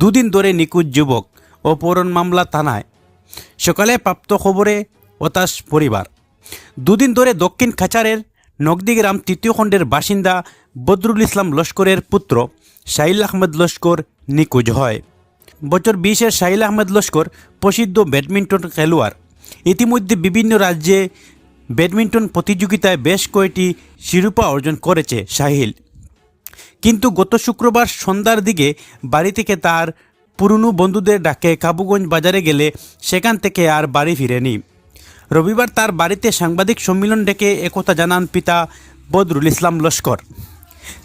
দুদিন ধরে নিখোঁজ যুবক অপহরণ মামলা থানায়। সকালে প্রাপ্ত খবরে হতাশ পরিবার দুদিন ধরে দক্ষিণ খাচারের নগদিগ্রাম তৃতীয় খণ্ডের বাসিন্দা বদরুল ইসলাম লস্করের পুত্র শাহিল আহমেদ লস্কর নিখোঁজ হয়। বছর বিশের শাহিল আহমেদ লস্কর প্রসিদ্ধ ব্যাডমিন্টন খেলোয়াড় ইতিমধ্যে বিভিন্ন রাজ্যে ব্যাডমিন্টন প্রতিযোগিতায় বেশ কয়েকটি শিরোপা অর্জন করেছে শাহিল কিন্তু গত শুক্রবার সন্ধ্যার দিকে বাড়ি থেকে তার পুরনো বন্ধুদের ডাকে কাবুগঞ্জ বাজারে গেলে সেখান থেকে আর বাড়ি ফিরেনি। রবিবার তার বাড়িতে সাংবাদিক সম্মেলন ডেকে একথা জানান পিতা বদরুল ইসলাম লস্কর।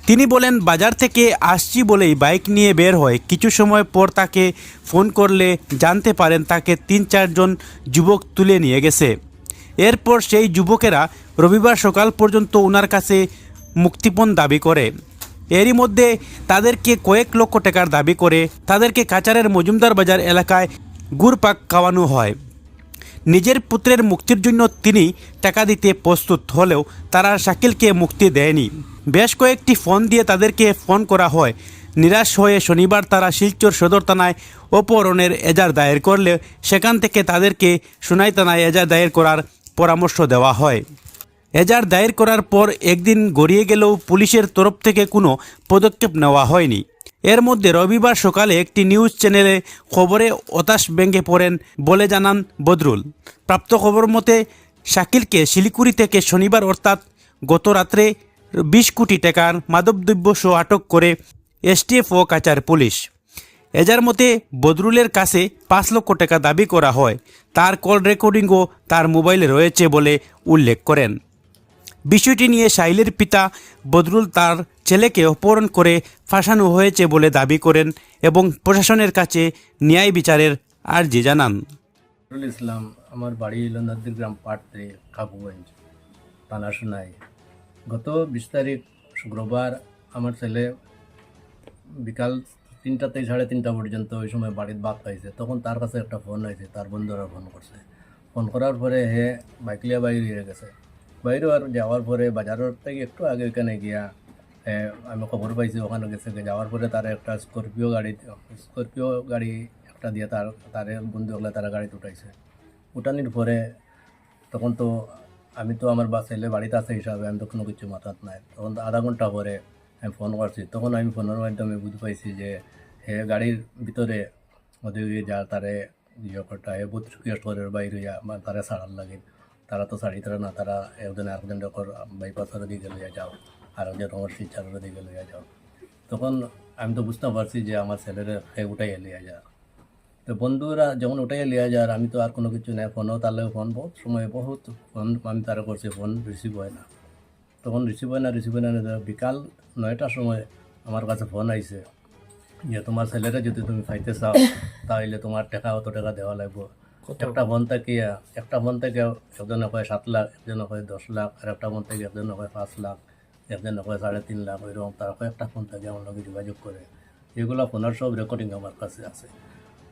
তিনি বলেন, বাজার থেকে আসছি বলেই বাইক নিয়ে বের হয় কিছু সময় পর তাকে ফোন করলে জানতে পারেন তাকে তিন চারজন যুবক তুলে নিয়ে গেছে। এরপর সেই যুবকেরা রবিবার সকাল পর্যন্ত ওনার কাছে মুক্তিপণ দাবি করে। এরই মধ্যে তাদেরকে কয়েক লক্ষ টাকার দাবি করে তাদেরকে কাচারের মজুমদার বাজার এলাকায় গুড়পাক খাওয়ানো হয়। নিজের পুত্রের মুক্তির জন্য তিনি টাকা দিতে প্রস্তুত হলেও তারা শাকিলকে মুক্তি দেয়নি। বেশ কয়েকটি ফোন দিয়ে তাদেরকে ফোন করা হয়। নিরাশ হয়ে শনিবার তারা শিলচর সদর থানায় অপহরণের এজার দায়ের করলে সেখান থেকে তাদেরকে সোনাই থানায় এজার দায়ের করার পরামর্শ দেওয়া হয়। এজার দায়ের করার পর একদিন গড়িয়ে গেলেও পুলিশের তরফ থেকে কোনো পদক্ষেপ নেওয়া হয়নি। এর মধ্যে রবিবার সকালে একটি নিউজ চ্যানেলে খবরে হতাশ ব্যঙ্গে পড়েন বলে জানান বদরুল। প্রাপ্ত খবর মতে, শাকিলকে শিলিগুড়ি থেকে শনিবার অর্থাৎ গত রাত্রে বিশ কোটি টাকার মাদকদ্রব্য সহ আটক করে এসটিএফ ও কাচার পুলিশ। এজার মতে, বদরুলের কাছে পাঁচ লক্ষ টাকা দাবি করা হয়। তার কল রেকর্ডিংও তার মোবাইলে রয়েছে বলে উল্লেখ করেন। বিষয়টি নিয়ে সাইলের পিতা বদরুল তার ছেলেকে অপহরণ করে ফাঁসানো হয়েছে বলে দাবি করেন এবং প্রশাসনের কাছে ন্যায় বিচারের আর্জি জানান। ইসলাম আমার বাড়ি ইলন্দাদির গ্রাম পাটতে কাবুগঞ্জ থানা সোনাই গত বিশ তারিখ শুক্রবার আমার ছেলে বিকাল তিনটা থেকে সাড়ে তিনটা পর্যন্ত ওই সময় বাড়ির বাদ পাইছে। তখন তার কাছে একটা ফোন হয়েছে তার বন্ধুরা ফোন করছে। ফোন করার পরে হে বাইকলিয়া বাইরে গেছে। বাইরে আর যাওয়ার পরে বাজারের থেকে একটু আগে ওখানে গিয়া আমি খবর পাইছি ওখানে গেছে যাওয়ার পরে তার একটা স্করপিও গাড়ি স্করপিও গাড়ি একটা দিয়ে তার, তারে বন্ধু হলে তারা গাড়িতে উঠাইছে। উঠানির পরে তখন তো আমি তো আমার বা ছেলে বাড়িতে আছে হিসাবে, আমি তো কোনো কিছু মাথাত নাই। তখন আধা ঘণ্টা পরে আমি ফোন করছি। তখন আমি ফোনের মাধ্যমে বুঝতে পাইছি যে হে গাড়ির ভিতরে ওদের যা তারে ইয়ে করটা হে বহুত রিকোয়েস্ট করে বাইরে তারা ছাড়ার লাগে। তারা তো ছাড়ি তারা না, তারা একজন আরেকজন ডকর বাইপাসের দিকে লইয়া যাও। আর একজন আমার শিলচারের দিকে লইয়া যাও। তখন আমি তো বুঝতে পারছি যে আমার ছেলেরা হে উঠাই লিয়া যা। তো বন্ধুরা যখন উঠাই লিয়া যায় আর আমি তো আর কোনো কিছু নেই, ফোনও তাহলে ফোন, বহুত সময়, বহুত ফোন আমি তারা করছি, ফোন রিসিভ হয় না। তখন রিসিভ হয় না রিসিভ হয় না, বিকাল নয়টার সময় আমার কাছে ফোন আইছে যে তোমার ছেলেরা যদি তুমি পাইতে চাও, তাহলে তোমার টাকা অত টাকা দেওয়া লাগবে। একটা ফোন থেকে, একটা ফোন থেকে একজনে কয় সাত লাখ একজনে কয় দশ লাখ, আর একটা ফোন থেকে একজনে কয় পাঁচ লাখ একজনে কয় সাড়ে তিন লাখ ওইরকম তারা কয়েকটা ফোন থেকে আমার লগে যোগাযোগ করে। এগুলো ফোনের সব রেকর্ডিং আমার কাছে আছে।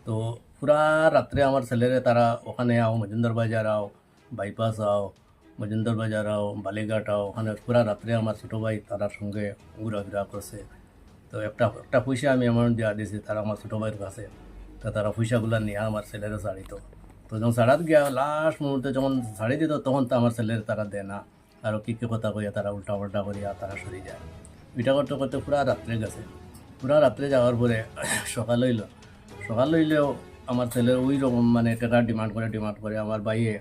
তো পুরা রাত্রে আমার ছেলেরে তারা ওখানে আও, মজুমদার বাজার আও বাইপাস আও, মজুমদার বাজার আও, বালিঘাট আও, ওখানে পুরা রাত্রে আমার ছোটো ভাই তারার সঙ্গে ঘোরাফেরা করছে। তো একটা একটা পয়সা আমি আমার দেওয়া দিয়েছি তারা আমার ছোটো ভাইয়ের কাছে। তো তারা পয়সাগুলো নিয়ে আমার ছেলেরা ছাড়িত। তো যখন ছাড়াত গিয়া লাস্ট মুহূর্তে যখন ছাড়ি দিত, তখন তো আমার ছেলের তারা দেয় না। আরও কী কী কথা কইয়া তারা উল্টা পাল্টা করিয়া তারা সরে যায়। এটা করতে করতে পুরা রাত্রে গেছে। পুরা রাত্রে যাওয়ার পরে সকাল হইল। সকাল হইলেও আমার ছেলে ওই রকম মানে টাকা ডিমান্ড করে ডিমান্ড করে আমার বাইয়ে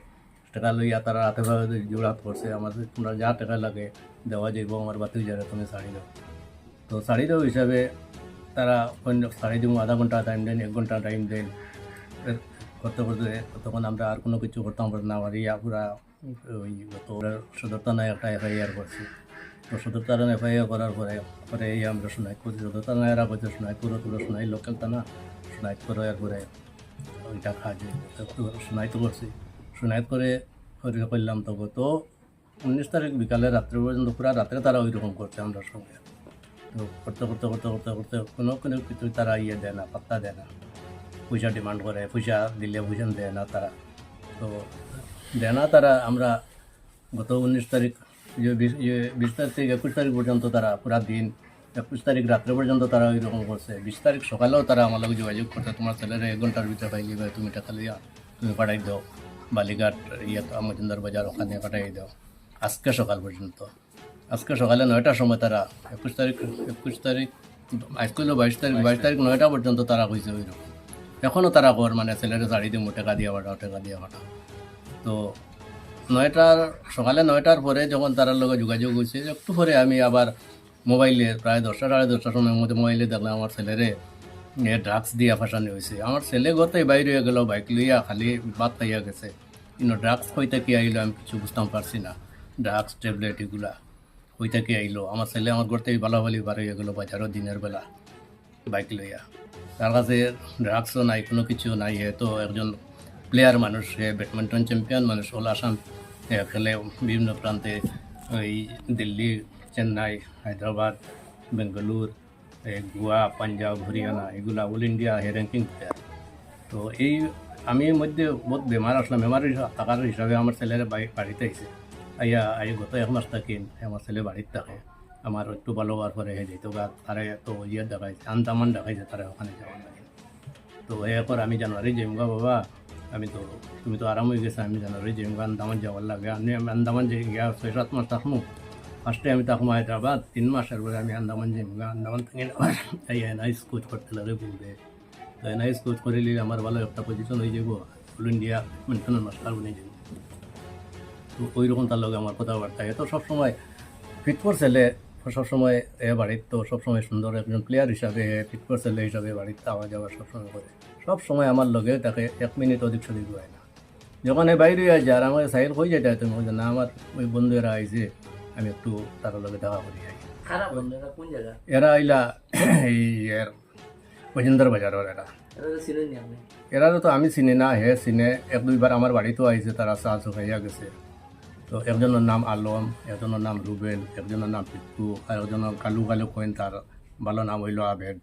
টাকা লইয়া তারা রাতে ভাবে জোড়াত করছে। আমার তোমরা যা টাকা লাগে দেওয়া যাইব, আমার বাতি যারা তুমি শাড়ি দাও। তো শাড়ি দাও হিসাবে তারা শাড়ি দিব আধা ঘণ্টা টাইম দেন এক ঘণ্টা টাইম দেন করতে করতে তখন আমরা আর কোনো কিছু করতাম পারি না, আমার ইয়া পুরা ওই তো সদর থানায় একটা এফআইআর করছি। তো সদর থানায় এফআইআর করার পরে পরে এই আমরা শোনাই করি সদর থানায় এরা করছে শোনাই করে তুলে শোনাই লোকাল থানা, শোনাই করে এরপরে ওইটা কাজ একটু শোনাইতে করছি। শোনাইত করে করে করলাম তবে তো উনিশ তারিখ বিকালে রাত্রে পর্যন্ত পুরা রাত্রে তারা ওই রকম করছে আমরা সঙ্গে। তো করতে করতে করতে করতে করতে কোনো কোনো কিছু তারা ইয়ে দেয় না, পাত্তা দেয় না। পয়সা ডিমান্ড করে, পয়সা দিলে পয়সা দেয় না তারা। তো দেয় না তারা, আমরা গত উনিশ তারিখ বিশ তারিখ থেকে একুশ তারিখ পর্যন্ত তারা পুরা দিন, একুশ তারিখ রাত্রে পর্যন্ত তারা ওই রকম করছে। বিশ তারিখ সকালেও তারা আমার লগে যোগাযোগ করছে, তোমার ছেলেরা এক ঘণ্টার ভিতরে পাইলি বা তুমি টাকা লিয়া তুমি পাঠাই দাও। বালিঘাট ইয়ে মজুমদার বাজার ওখানে পাঠাই দাও। আজকে সকাল পর্যন্ত। আজকে সকালে নয়টার সময় তারা, একুশ তারিখ একুশ তারিখ, আজকে বাইশ তারিখ বাইশ তারিখ নয়টা পর্যন্ত তারা কইছে ওই রকম এখনও তারা কর মানে ছেলেরা শাড়ি দিয়ে টাকা দিয়ে পাঠাও টাকা দিয়ে পাঠাও তো নয়টার, সকালে নয়টার পরে যখন তার লগে যোগাযোগ হয়েছে একটু পরে আমি আবার মোবাইলে প্রায় দশটা, সাড়ে দশটার সময়ের মধ্যে মোবাইলে দেখলাম আমার ছেলেরে ড্রাগস দিয়া ফাঁসানি হয়েছে আমার ছেলে গতেই বাইরে হয়ে গেল, বাইক লইয়া খালি বাদ পাইয়া গেছে। কিন্তু ড্রাগস কইতে কি আইলো আমি কিছু বুঝতাম পারছি না। ড্রাগস ট্যাবলেট এগুলা কইতে কি আইলো? আমার ছেলে আমার গড়তেই ভালোভালি বার হয়ে গেলো বাজারও দিনের বেলা, বাইক লইয়া। তার কাছে ড্রাগসও নাই, কোনো কিছু নাই এ তো একজন প্লেয়ার মানুষ, সে ব্যাডমিন্টন চ্যাম্পিয়ন মানুষ অল আসাম খেলে বিভিন্ন প্রান্তে ওই দিল্লি, চেন্নাই, হায়দ্রাবাদ, বেঙ্গালুর গোয়া, পাঞ্জাব, হরিয়ানা, এগুলা অল ইন্ডিয়া হে র্যাঙ্কিং প্লেয়ার তো এই আমি মধ্যে বহুত বেমার আসলাম বেমার থাকার হিসাবে আমার ছেলের বাড়ি- বাড়িতে আইছে আইয়া আই গত এক মাস থাকিন আমার ছেলে বাড়িতে থাকে। আমার একটু ভালো হওয়ার পরে হে যেত গা তারে তো ইয়ে দেখাইছে আন্দামান দেখাইছে তারা ওখানে যাওয়ার লাগে। তো এরপর আমি জানুয়ারি যাইমগা বাবা, আমি তো তুমি তো আরাম হয়ে গেছে, আমি জানুয়ারি যাইমগা আন্দামান যাওয়ার লাগে। আমি আমি আন্দামান যাই গিয়া ছয় সাত মাস থাকব ফার্স্টে আমি থাকব হায়দ্রাবাদ, তিন মাসের পরে আমি আন্দামান যাইমগা আন্দামান থেকে আবার এই এনআইস কোচ করতে লাগে বলবে তো এনআইস কোচ করে নিলে আমার ভালো একটা পজিশন হয়ে যাব অল ইন্ডিয়া মেনশনের মাস্টার বনে যাব তো ওই রকম তার লগে আমার কথাবার্তা। এ তো সবসময় ফিটফোর ছেলে সবসময় এ বাড়ির তো সবসময় সুন্দর একজন প্লেয়ার হিসাবে ফিটফোর ছেলে হিসাবে বাড়িতে আওয়া যাওয়া সবসময় করে। সব সময় আমার লগে তাকে এক মিনিট অধিক সদিক হয় না। যখন এই বাইরে হয়ে যায় আর আমার সাইল হয়ে যায় তুমি বলছে না আমার ওই বন্ধুরা আইছে আমি একটু তার লগে দেখা করি জায়গা? এরা আইলা এই এর মজেন্দ্র বাজারের এরা। এরা তো আমি চিনি না হে চিনে। এক দুইবার আমার বাড়িতেও আইছে তারা চা চুকাইয়া গেছে। তো একজনের নাম আলম একজনের নাম রুবেল একজনের নাম পিট্টু আর একজনের কালু কালু কইন তার ভালো নাম হইল আবেদ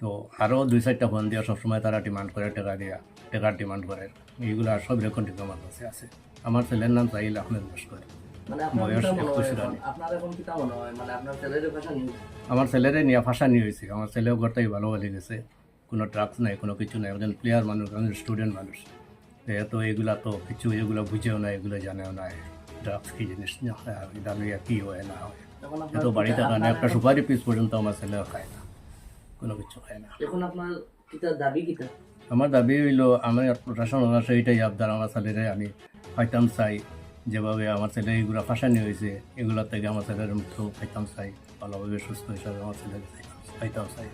তো আরও দুই চারটা ফোন দিয়ে সবসময় তারা ডিমান্ড করে টাকা দিয়া টাকার ডিমান্ড করে। এইগুলো আর সব রেকর্ডিং আমার কাছে আছে। আমার ছেলের নাম চাইল আহমেদ লস্কর মানে বয়স মনে একুশ রানী। আমার ছেলেরে নিয়ে ফাঁসা নিয়ে হয়েছে। আমার ছেলেও ঘরটাই ভালো হয়ে গেছে। কোনো ড্রাগস নাই কোনো কিছু নাই। একজন প্লেয়ার মানুষ একজন স্টুডেন্ট মানুষ। এ তো এগুলা তো কিছু এগুলো বুঝেও না এগুলো জানেও না ড্রাগস কি জিনিস এটা লইয়া কি হয় না হয়। এখন এ আপনার তো বাড়িতে কারণে একটা সুপারি পিস পর্যন্ত আমার ছেলেও খায় না কোনো কিছু খায় না। এখন আপনার কিতা দাবি কিতা আমার দাবি হইল আমার প্রশাসন আছে এটাই আবদার আমার ছেলেরে আমি পাইতাম চাই যেভাবে আমার ছেলে এগুলো ফাঁসানি হয়েছে এগুলো থেকে আমার ছেলের মুক্ত পাইতাম চাই ভালোভাবে সুস্থ হিসাবে আমার ছেলেকে পাইতাম চাই।